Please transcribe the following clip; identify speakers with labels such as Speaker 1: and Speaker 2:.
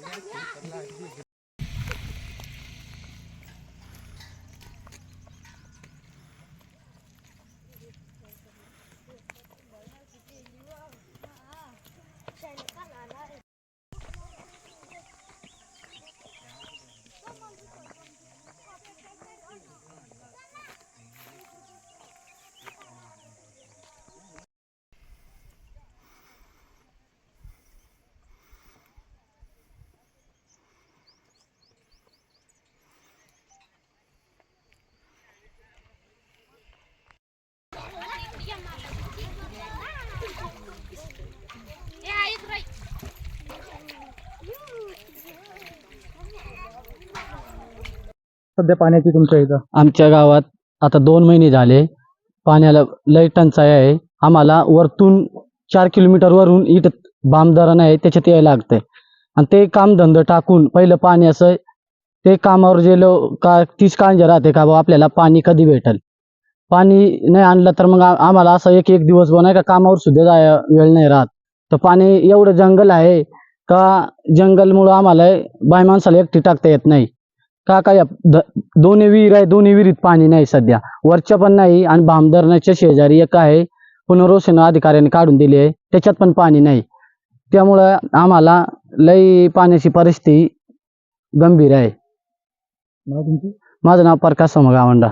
Speaker 1: Gracias. सध्या पाण्याची तुमच्या इथं?
Speaker 2: आमच्या गावात आता दोन महिने झाले. पाण्याला लय टंचाई आहे. आम्हाला वरतून चार किलोमीटर वरून इथं बामधरण आहे त्याच्यात यायला लागतंय. आणि ते कामधंदे टाकून पहिलं पाणी असं ते कामावर गेलो का तीच काळजी राहते का बाबा आपल्याला पाणी कधी भेटल? पाणी नाही आणलं तर मग आम्हाला असं एक एक दिवस नाही का कामावर सुद्धा जाय वेळ नाही राहत. तर पाणी एवढं जंगल आहे का जंगलमुळं आम्हाला बाय माणसाला एकटी टाकता येत नाही. का काय द- दोन्ही विहीर आहे दोन्ही विहिरीत पाणी नाही सध्या. वरच्या पण नाही आणि भामधरणाच्या शेजारी एक आहे पुनर्वसन अधिकाऱ्याने काढून दिली आहे. त्याच्यात पण पाणी नाही. त्यामुळं आम्हाला लई पाण्याची परिस्थिती गंभीर आहे. माझं नाव प्रकाश सोमगावंडा